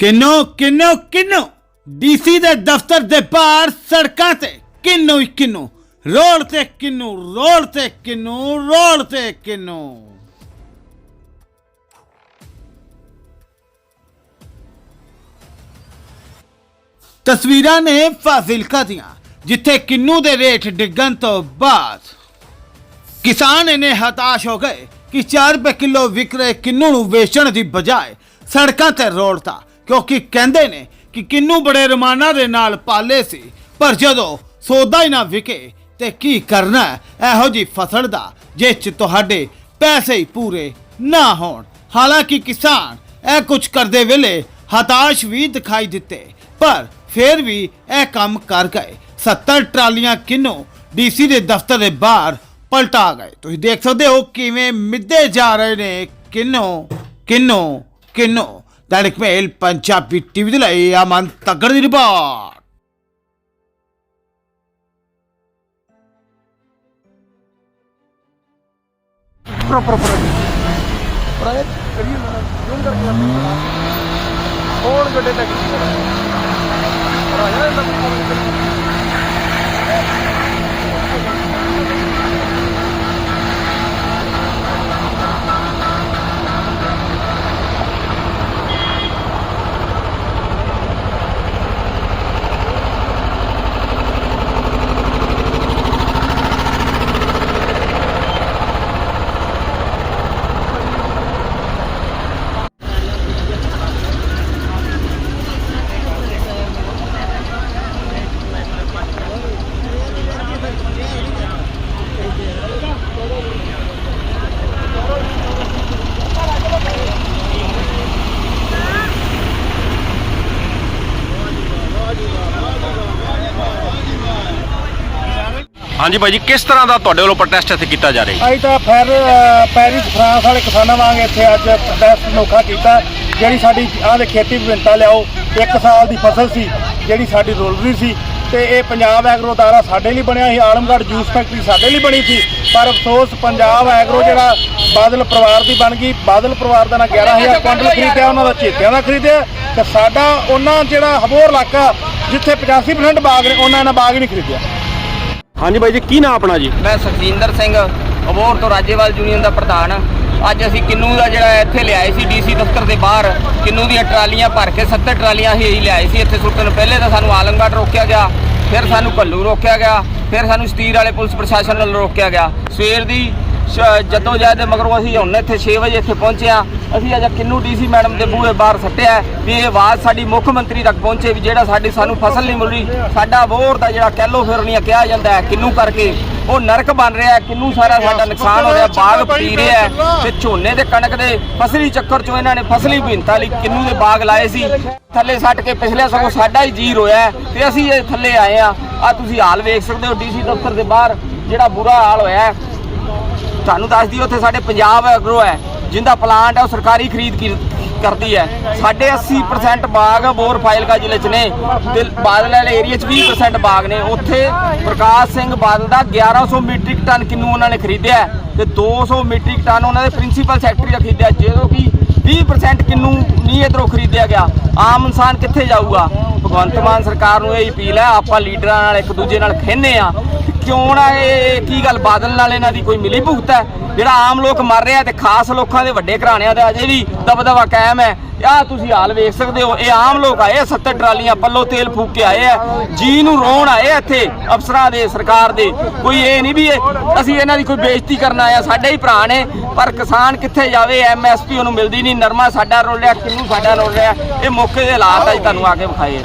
ਕਿੰਨੋ ਕਿੰਨੋ ਕਿੰਨੋ। ਡੀਸੀ ਦੇ ਦਫ਼ਤਰ ਦੇ ਬਾਹਰ ਸੜਕਾਂ ਤੇ ਕਿੰਨੋ ਹੀ ਕਿੰਨੋ। ਰੋਡ ਤੇ ਕਿੰਨੋ, ਰੋਡ ਤੇ ਕਿੰਨੋ, ਰੋਡ ਤੇ ਕਿੰਨੋ। ਤਸਵੀਰਾਂ ਨੇ ਫਾਜ਼ਿਲਕਾ ਦੀਆਂ, ਜਿੱਥੇ ਕਿੰਨੂ ਦੇ ਰੇਟ ਡਿੱਗਣ ਤੋਂ ਬਾਅਦ ਕਿਸਾਨ ਇਹਨੇ ਹਤਾਸ਼ ਹੋ ਗਏ ਕਿ 4 ਰੁਪਏ ਕਿਲੋ ਵਿਕ ਰਹੇ ਕਿੰਨੂ ਨੂੰ ਵੇਚਣ ਦੀ ਬਜਾਏ ਸੜਕਾਂ ਤੇ ਰੋੜਤਾ। ਕਿਉਂਕਿ ਕਹਿੰਦੇ ਨੇ ਕਿ ਕਿੰਨੂ ਬੜੇ ਰਮਾਨਾ ਦੇ ਨਾਲ ਪਾਲੇ ਸੀ। ਪਰ ਜਦੋਂ ਸੌਦਾ ਹੀ ਨਾ ਵਿਕੇ, ਤੇ ਕੀ ਕਰਨਾ ਇਹੋ ਜੀ ਫਸਲ ਦਾ ਜੇ ਚ ਤੁਹਾਡੇ ਪੈਸੇ ਹੀ ਪੂਰੇ ਨਾ ਹੋਣ। ਹਾਲਾਂਕਿ ਕਿਸਾਨ ਇਹ ਕੁਝ ਕਰਦੇ ਵੇਲੇ ਹਤਾਸ਼ ਵੀ ਦਿਖਾਈ ਦਿੱਤੇ, ਪਰ ਫਿਰ ਵੀ ਇਹ ਕੰਮ ਕਰ ਗਏ। 70 ਟਰਾਲੀਆਂ ਕਿੰਨੂ ਡੀਸੀ ਦੇ ਦਫ਼ਤਰ ਦੇ ਬਾਹਰ ਪਲਟਾ ਗਏ। ਤੁਸੀਂ ਦੇਖ ਸਕਦੇ ਹੋ ਕਿਵੇਂ ਮਿੱਦੇ ਜਾ ਰਹੇ ਨੇ ਕਿੰਨੋ ਕਿੰਨੋ ਕਿੰਨੋ। ਦੈਨਿਕ ਮੇਲ ਪੰਜਾਬੀ ਟੀਵੀ ਦੇ ਲਈ ਅਮਨ ਤਗੜ ਹਾਂਜੀ ਭਾਈ ਜੀ, ਕਿਸ ਤਰ੍ਹਾਂ ਦਾ ਤੁਹਾਡੇ ਵੱਲੋਂ ਪ੍ਰੋਟੈਸਟ ਇੱਥੇ ਕੀਤਾ ਜਾ ਰਿਹਾ ਹੈ ਅਸੀਂ ਤਾਂ ਫਿਰ ਪੈਰਿਸ, ਫਰਾਂਸ ਵਾਲੇ ਕਿਸਾਨਾਂ ਵਾਂਗ ਇੱਥੇ ਅੱਜ ਪ੍ਰੋਟੈਸਟ ਅਨੋਖਾ ਕੀਤਾ। ਜਿਹੜੀ ਸਾਡੀ, ਆਹ ਦੇ ਖੇਤੀ ਵਿਭਿੰਨਤਾ ਲਿਆਓ, ਇੱਕ ਸਾਲ ਦੀ ਫਸਲ ਸੀ, ਜਿਹੜੀ ਸਾਡੀ ਰੁਲ ਰਹੀ ਸੀ, ਤੇ ਇਹ ਪੰਜਾਬ ਐਗਰੋ ਦਾਰਾ ਸਾਡੇ ਲਈ ਬਣਿਆ ਸੀ, ਆਲਮਗੜ੍ਹ ਜੂਸ ਫੈਕਟਰੀ ਸਾਡੇ ਲਈ ਬਣੀ ਸੀ। ਪਰ ਅਫਸੋਸ, ਪੰਜਾਬ ਐਗਰੋ ਜਿਹੜਾ ਬਾਦਲ ਪਰਿਵਾਰ ਦੀ ਬਣ ਗਈ, ਬਾਦਲ ਪਰਿਵਾਰ ਦਾ ਨਾ 11000 ਕੁਇੰਟਲ ਖਰੀਦਿਆ, ਉਹਨਾਂ ਦਾ ਚੇਤਿਆਂ ਦਾ ਖਰੀਦਿਆ, ਤੇ ਸਾਡਾ ਉਹਨਾਂ ਜਿਹੜਾ ਹਬੋਰ ਇਲਾਕਾ, ਜਿੱਥੇ 85% ਬਾਗ ਨੇ, ਉਹਨਾਂ ਨੇ ਬਾਗ ਨਹੀਂ ਖਰੀਦਿਆ। ਹਾਂਜੀ ਬਾਈ ਜੀ, ਕੀ ਨਾਮ ਆਪਣਾ ਜੀ? ਮੈਂ ਸੁਖਜਿੰਦਰ ਸਿੰਘ ਅਬੋਰ ਤੋਂ ਰਾਜੇਵਾਲ ਯੂਨੀਅਨ ਦਾ ਪ੍ਰਧਾਨ। ਅੱਜ ਅਸੀਂ ਕਿੰਨੂ ਦਾ ਜਿਹੜਾ ਇੱਥੇ ਲਿਆਏ ਸੀ, ਡੀਸੀ ਦਫ਼ਤਰ ਦੇ ਬਾਹਰ। ਕਿੰਨੂ ਦੀਆਂ ਟਰਾਲੀਆਂ ਭਰ ਕੇ 70 ਟਰਾਲੀਆਂ ਹੀ ਲਿਆਏ ਸੀ ਇੱਥੇ ਸੁੱਟਣ। ਪਹਿਲੇ ਤਾਂ ਸਾਨੂੰ ਆਲਮਗੜ੍ਹ ਰੋਕਿਆ ਗਿਆ, ਫਿਰ ਸਾਨੂੰ ਕੱਲੂ ਰੋਕਿਆ ਗਿਆ, ਫਿਰ ਸਾਨੂੰ ਸਤੀਰ ਵਾਲੇ ਪੁਲਿਸ ਪ੍ਰਸ਼ਾਸਨ ਨਾਲ ਰੋਕਿਆ ਗਿਆ। ਸਵੇਰ ਦੀ ਜਦੋਂ ਜਦ ਮਗਰੋਂ ਅਸੀਂ ਹੁਣ ਇੱਥੇ 6 ਵਜੇ ਇੱਥੇ ਪਹੁੰਚੇ ਹਾਂ। ਅਸੀਂ ਅੱਜ ਕਿੰਨੂ ਡੀਸੀ ਮੈਡਮ ਦੇ ਬੂਹੇ ਬਾਹਰ ਸੱਟਿਆ ਵੀ ਇਹ ਆਵਾਜ਼ ਸਾਡੀ ਮੁੱਖ ਮੰਤਰੀ ਤੱਕ ਪਹੁੰਚੇ ਵੀ ਜਿਹੜਾ ਸਾਡੀ ਸਾਨੂੰ ਫਸਲ ਨਹੀਂ ਮਿਲ ਰਹੀ। ਸਾਡਾ ਬੋਰ ਦਾ ਜਿਹੜਾ ਕੈਲੋ ਫਿਰਨੀਆਂ ਕਿਹਾ ਜਾਂਦਾ ਹੈ ਕਿੰਨੂ ਕਰਕੇ। ਉਹ ਨਰਕ ਬਣ ਰਿਹਾ ਕਿੰਨੂ ਸਾਰਾ ਸਾਡਾ ਨੁਕਸਾਨ ਹੋ ਰਿਹਾ ਬਾਗ ਪੀ ਰਿਹਾ ਤੇ ਝੋਨੇ ਤੇ ਕਣਕ ਦੇ ਫਸਲੀ ਚੱਕਰ ਚੋਂ ਇਹਨਾਂ ਨੇ ਫਸਲੀ ਵਿਭਿੰਨਤਾ ਲਈ ਕਿੰਨੂ ਦੇ ਬਾਗ ਲਾਏ ਸੀ। ਥੱਲੇ ਸੱਟ ਕੇ ਪਿਛਲੇ ਸਗੋਂ ਸਾਡਾ ਹੀ ਜੀ ਰੋਇਆ ਹੈ ਤੇ ਅਸੀਂ ਇਹ ਥੱਲੇ ਆਏ ਆ ਆ ਤੁਸੀਂ ਹਾਲ ਵੇਖ ਸਕਦੇ ਹੋ ਡੀਸੀ ਦਫ਼ਤਰ ਦੇ ਬਾਹਰ ਜਿਹੜਾ ਬੁਰਾ ਹਾਲ ਹੋਇਆ ਤੁਹਾਨੂੰ ਦੱਸ ਦਈਏ, ਉੱਥੇ ਸਾਡੇ ਪੰਜਾਬ ਐਗਰੋ ਹੈ ਜਿੰਦਾ ਪਲਾਂਟ ਹੈ, ਉਹ ਸਰਕਾਰੀ ਖਰੀਦ ਕਰਦੀ ਹੈ। ਸਾਡੇ 80% ਬਾਗ ਬੋਰ ਫਾਇਲਕਾ ਜ਼ਿਲ੍ਹੇ 'ਚ ਨੇ ਤੇ ਬਾਦਲ ਵਾਲੇ ਏਰੀਆ 'ਚ 20% ਬਾਗ ਨੇ। ਉੱਥੇ ਪ੍ਰਕਾਸ਼ ਸਿੰਘ ਬਾਦਲ ਦਾ 1100 ਮੀਟ੍ਰਿਕ ਟਨ ਕਿੰਨੂ ਉਹਨਾਂ ਨੇ ਖਰੀਦਿਆ ਹੈ ਤੇ 200 ਮੀਟ੍ਰਿਕ ਟਨ ਉਹਨਾਂ ਦੇ ਪ੍ਰਿੰਸੀਪਲ ਸੈਕਟਰੀ ਦਾ ਖਰੀਦਿਆ ਜਦੋਂ ਕਿ 20% ਕਿੰਨੂ ਨਹੀਂ ਇਧਰੋਂ ਖਰੀਦਿਆ ਗਿਆ। ਆਮ ਇਨਸਾਨ ਕਿੱਥੇ ਜਾਊਗਾ? ਭਗਵੰਤ ਮਾਨ ਸਰਕਾਰ ਨੂੰ ਇਹ ਅਪੀਲ ਹੈ, ਆਪਾਂ ਲੀਡਰਾਂ ਨਾਲ ਇੱਕ ਦੂਜੇ ਨਾਲ ਖੇਨੇ ਆ ਕਿਉਂ ਨਾ ਇਹ ਕੀ ਗੱਲ ਬਾਦਲ ਨਾਲ ਇਹਨਾਂ ਦੀ ਕੋਈ ਮਿਲੀ ਭੁਗਤ ਹੈ? ਜਿਹੜਾ ਆਮ ਲੋਕ ਮਰ ਰਿਹਾ ਤੇ ਖਾਸ ਲੋਕਾਂ ਦੇ ਵੱਡੇ ਘਰਾਣਿਆਂ ਦਾ ਅਜੇ ਵੀ ਦਬਦਬਾ ਕਾਇਮ ਹੈ। ਆਹ ਤੁਸੀਂ ਹਾਲ ਵੇਖ ਸਕਦੇ ਹੋ, ਇਹ ਆਮ ਲੋਕ ਆਏ 70 ਟਰਾਲੀਆਂ ਪੱਲੋ ਤੇਲ ਫੂਕ ਕੇ ਆਏ ਆ ਜੀ ਨੂੰ ਰੋਣ ਆਏ ਇੱਥੇ ਅਫਸਰਾਂ ਦੇ, ਸਰਕਾਰ ਦੇ। ਕੋਈ ਇਹ ਨਹੀਂ ਵੀ ਅਸੀਂ ਇਹਨਾਂ ਦੀ ਕੋਈ ਬੇਇੱਜ਼ਤੀ ਕਰਨ ਆਇਆ ਸਾਡੇ ਹੀ ਭਰਾ ਨੇ। ਪਰ ਕਿਸਾਨ ਕਿੱਥੇ ਜਾਵੇ ਐਮਐਸਪੀ ਉਹਨੂੰ ਮਿਲਦੀ ਨਹੀਂ। ਨਰਮਾ ਸਾਡਾ ਰੋਲ ਰਿਹਾ, ਕਿੰਨੂ ਸਾਡਾ ਰੋਲ ਰਿਹਾ। ਇਹ ਮੌਕੇ ਦੇ ਹਾਲਾਤ ਅੱਜ ਤੁਹਾਨੂੰ ਆ ਕੇ ਵਿਖਾਏ